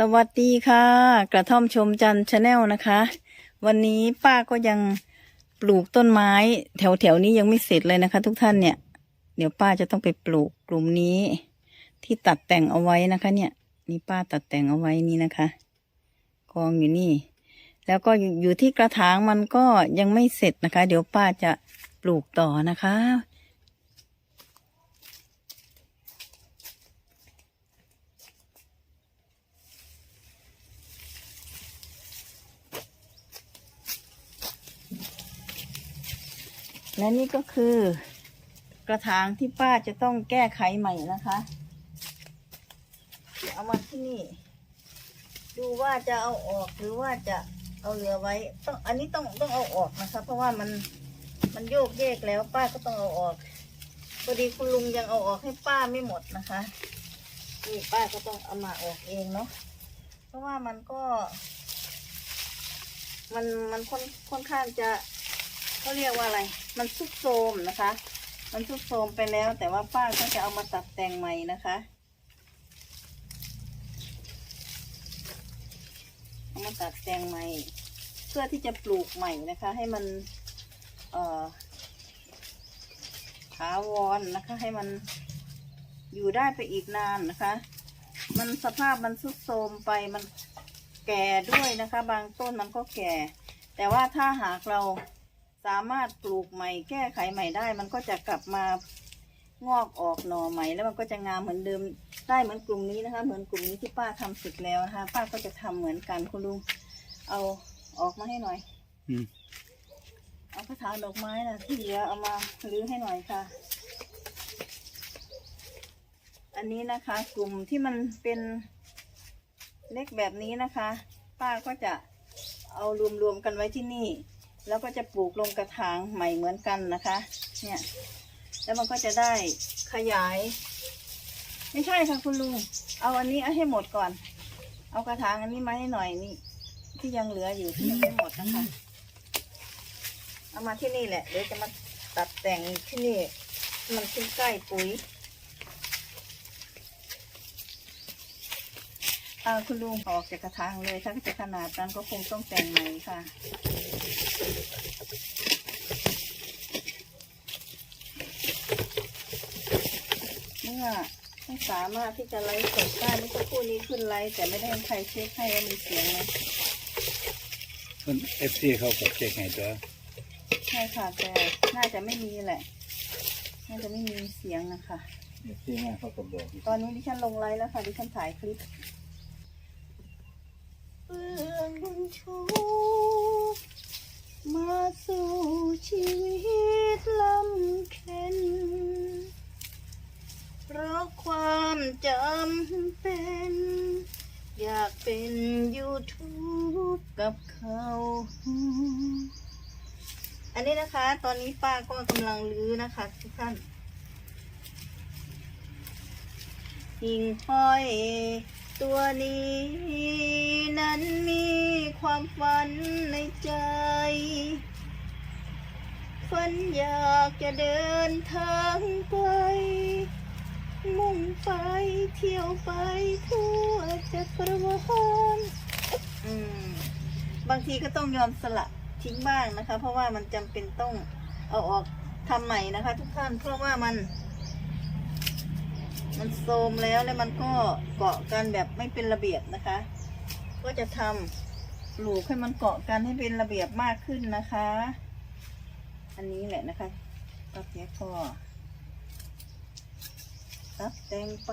สวัสดีค่ะ กระท่อมชมจันชาแนลนะคะ วันนี้ป้าก็ยังปลูกต้นไม้ แถวแถวๆนี้ยังไม่เสร็จเลยนะคะ ทุกท่านเนี่ย เดี๋ยวป้าจะต้องไปปลูกกลุ่มนี้ ที่ตัดแต่งเอาไว้นะคะ เนี่ย นี่ป้าตัดแต่งเอาไว้นี่นะคะกองอยู่นี่ แล้วก็อยู่ที่กระถางมันก็ยังไม่เสร็จนะคะ เดี๋ยวป้าจะปลูกต่อนะคะ และนี่ก็คือกระถางที่ป้าจะต้องแก้ไขใหม่นะคะเดี๋ยวเอามาที่นี่ ดูว่าจะเอาออกหรือว่าจะเอาเหลือไว้ ต้องอันนี้ต้องต้องเอาออกนะคะ เพราะว่ามันมันโยกเยกแล้วป้าก็ต้องเอาออกพอดีคุณลุงยังเอาออกให้ป้าไม่หมดนะคะนี่ป้าก็ต้องเอามาออกเองเนาะเพราะว่ามันก็ มันมันค่อนค่อนข้างจะเขาเรียกว่าอะไร มันสุดโทมนะคะ มันสุดโทมไปแล้วแต่ว่าป้าก็จะเอามาตัดแต่งใหม่นะคะเอามาตัดแต่งใหม่ เพื่อที่จะปลูกใหม่นะคะ ให้มันเอ่อถาวรนนะคะ ให้มันอยู่ได้ไปอีกนานนะคะ มันสภาพมันสุดโทมไปมันแก่ด้วยนะคะ บางต้นมันก็แก่ แต่ว่าถ้าหากเรา สามารถปลูกใหม่แก้ไขใหม่ได้ มันก็จะกลับมางอกออกหน่อใหม่ แล้วมันก็จะงามเหมือนเดิมได้เหมือนกลุ่มนี้นะคะ เหมือนกลุ่มนี้ที่ป้าทำเสร็จแล้วนะคะ ป้าก็จะทำเหมือนกันคุณลุงเอาออกมาให้หน่อยอืมเอากระถางดอกไม้นะที่เหลือเอามารื้อให้หน่อยค่ะ อันนี้นะคะ กลุ่มที่มันเป็นเล็กแบบนี้นะคะ ป้าก็จะเอารวมๆกันไว้ที่นี่ แล้วก็จะปลูกลงกระถางใหม่เหมือนกันนะคะ เนี่ย แล้วมันก็จะได้ขยาย ไม่ใช่ค่ะคุณลุง เอาอันนี้เอาให้หมดก่อน เอากระถางอันนี้มาให้หน่อยนี่ ที่ยังเหลืออยู่ที่ยังไม่หมดนะคะ เอามาที่นี่แหละ เดี๋ยวจะมาตัดแต่งที่นี่ มันขึ้นใกล้ปุ๋ย อาคุณลุงออกจากกระถางเลย ถ้าจะขนาดนั้นก็คงต้องแต่งใหม่ค่ะ เมื่อไม่สามารถที่จะไลฟ์สดได้เมื่อสักครู่นี้ขึ้นไลฟ์แต่ไม่ได้ให้ใครเช็คให้ว่ามีเสียงนะคนเอฟซีเขาก็เช็คให้ตัวใช่ค่ะแต่น่าจะไม่มีแหละ น่าจะไม่มีเสียงนะคะ เอฟซีมาเขาก็บอก ตอนนี้ดิฉันลงไลฟ์แล้วค่ะดิฉันถ่ายคลิป เปื้องบุญชูมาสู่ชีวิตลำเค็นเพราะความจำเป็น อยากเป็นยูทูบกับเขา อันนี้นะคะ ตอนนี้ป้าก็กำลังรื้อนะคะทุกท่านหิ่งห้อยตัวนี้ นั้นมีความฝันในใจ ฝันอยากจะเดินทางไป มุ่งไปเที่ยวไปทั่วจักรวาลอืมบางทีก็ต้องยอมสละทิ้งบ้างนะคะ เพราะว่ามันจำเป็นต้องเอาออกทำใหม่นะคะ ทุกท่านเพราะว่ามัน มันโทรมแล้วแล้วมันก็เกาะกันแบบไม่เป็นระเบียบนะคะ ก็จะทำปลูกให้มันเกาะกันให้เป็นระเบียบมากขึ้นนะคะ อันนี้แหละนะคะก็แค่ก็ตัดแต่งไป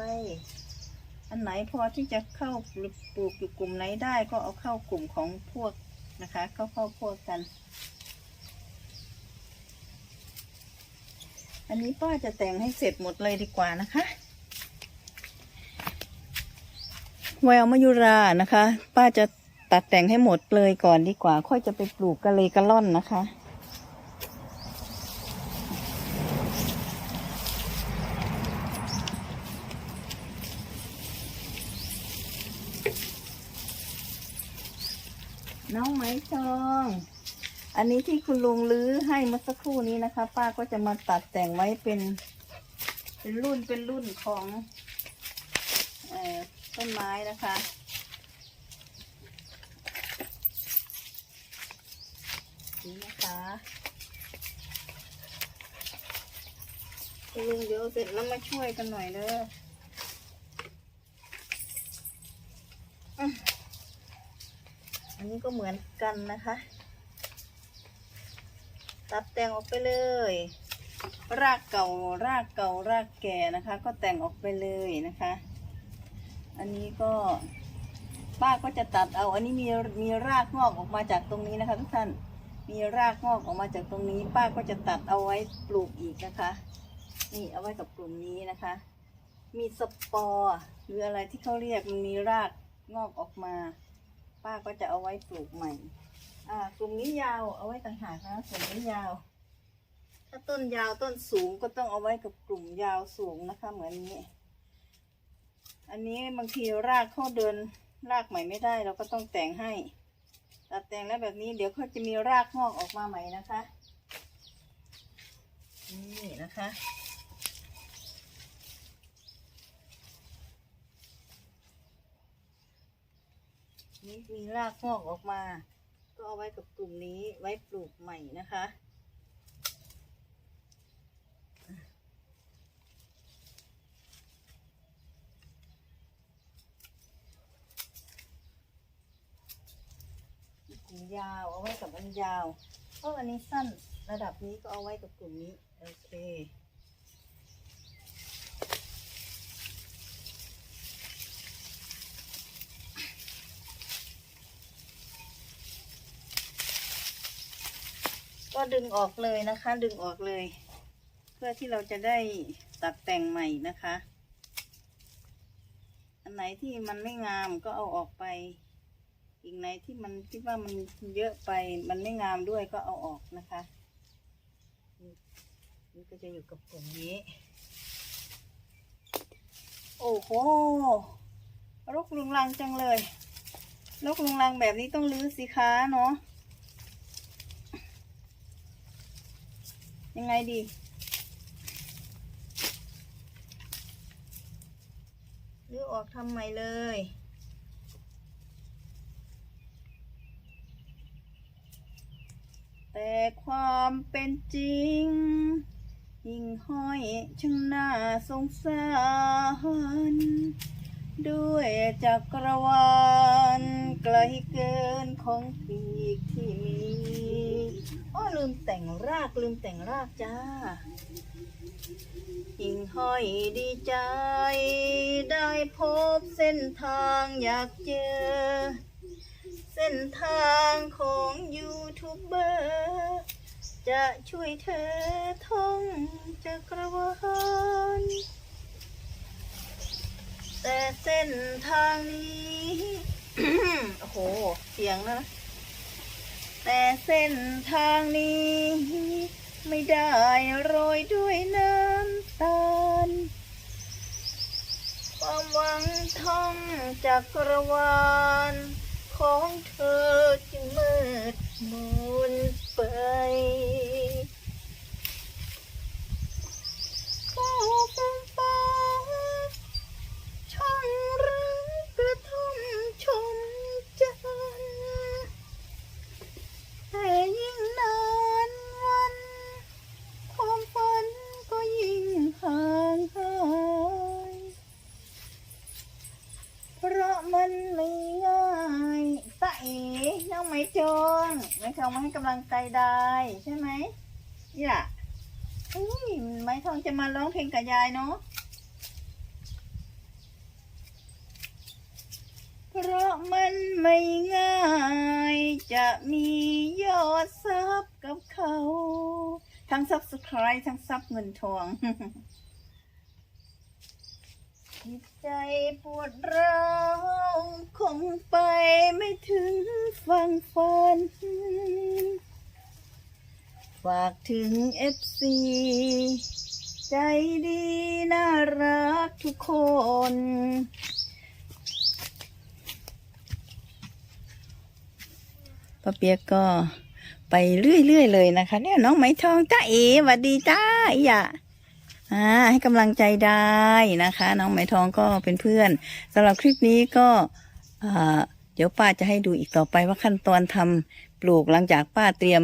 อันไหนพอที่จะเข้าปลูกอยู่กลุ่มไหนได้ก็เอาเข้ากลุ่มของพวกนะคะ เข้าเข้าพวกกัน อันนี้ป้าจะแต่งให้เสร็จหมดเลยดีกว่านะคะ แววมายุรานะคะ ป้าจะตัดแต่งให้หมดเลยก่อนดีกว่า ค่อยจะไปปลูกกะเลกะล่อนนะคะ น้องไหมทองอันนี้ที่คุณลุงลื้อให้เมื่อสักครู่นี้นะคะ ป้าก็จะมาตัดแต่งไว้เป็น เป็นรุ่นเป็นรุ่นของเอ่อ ต้นไม้นะคะ นี่นะคะลุงเดี๋ยวเสร็จแล้วมาช่วยกันหน่อยเด้ออันนี้ก็เหมือนกันนะคะ ตัดแต่งออกไปเลย รากเก่า รากเก่า รากแก่นะคะ ก็แต่งออกไปเลยนะคะ อันนี้ก็ป้าก็จะตัดเอา อันนี้มีมีรากงอกออกมาจากตรงนี้นะคะทุกท่าน มีรากงอกออกมาจากตรงนี้ ป้าก็จะตัดเอาไว้ปลูกอีกนะคะ นี่เอาไว้กับกลุ่มนี้นะคะ มีสปอร์หรืออะไรที่เขาเรียกมันมีรากงอกออกมา ป้าก็จะเอาไว้ปลูกใหม่ อ่ากลุ่มนี้ยาวเอาไว้ต่างหากนะกลุ่มนี้ยาว ถ้าต้นยาวต้นสูงก็ต้องเอาไว้กับกลุ่มยาวสูงนะคะ เหมือนนี้ อันนี้บางทีรากเขาเดินรากใหม่ไม่ได้ เราก็ต้องแต่งให้ตัดแต่งแล้วแบบนี้เดี๋ยวเขาจะมีรากงอกออกมาใหม่นะคะ นี่นะคะนี่มีรากงอกออกมา ก็เอาไว้กับกลุ่มนี้ไว้ปลูกใหม่นะคะ ยาว เอาไว้กับอันยาวเพราะอันนี้สั้นระดับนี้ก็เอาไว้กับกลุ่มนี้ โอเค ก็ดึงออกเลยนะคะ ดึงออกเลย เพื่อที่เราจะได้ตัดแต่งใหม่นะคะ อันไหนที่มันไม่งามก็เอาออกไป อีกไหนที่มันคิดว่ามันเยอะไปมันไม่งามด้วยก็เอาออกนะคะนี่ก็จะอยู่กับกลุ่มนี้ โอ้โหรกลุงลังจังเลยรกลุงลังแบบนี้ต้องรื้อสิคะเนาะยังไงดีรื้อออกทำใหม่เลย แต่ความเป็นจริง ยิ่งห้อยช่างน่าสงสาร ด้วยจักรวาลไกลเกินของปีกที่มีอ้อลืมแต่งรากลืมแต่งรากจ้า ยิ่งห้อยดีใจ ได้พบเส้นทางอยากเจอ เส้นทางของยูทูบเบอร์จะช่วยเธอท่องจักรวาลแต่เส้นทางนี้ โอ้โห เสียงนะ แต่เส้นทางนี้ ไม่ได้โรยด้วยน้ำตาล ความหวังท่องจักรวาล ของเธอจึงมืดมน ม่เขามาให้กำลังใจได้ใช่ไหมนี่ล่ะเฮ้ยไม้ทองจะมาร้องเพลงกับยายเนาะเพราะมันไม่ง่ายจะมียอดซับกับเขา ทั้งซับสไครต์ทั้งซับเงินทองจิตใจปวดร้าวคงไปไม่ถึงฟังฝัน ฝากถึงเอฟซีใจดีน่ารักทุกคน ป้าเปียกก็ไปเรื่อยๆเลยนะคะ เนี่ยน้องไหมทองจ้าเอ๋หวัดดีจ้าอีหยะอ่าให้กำลังใจได้นะคะ น้องไหมทองก็เป็นเพื่อนสำหรับคลิปนี้ก็เดี๋ยวป้าจะให้ดูอีกต่อไปว่าขั้นตอนทำปลูกหลังจากป้าเตรียม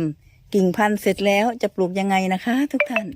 กิ่งพันธุ์เสร็จแล้วจะปลูกยังไงนะคะ ทุกท่าน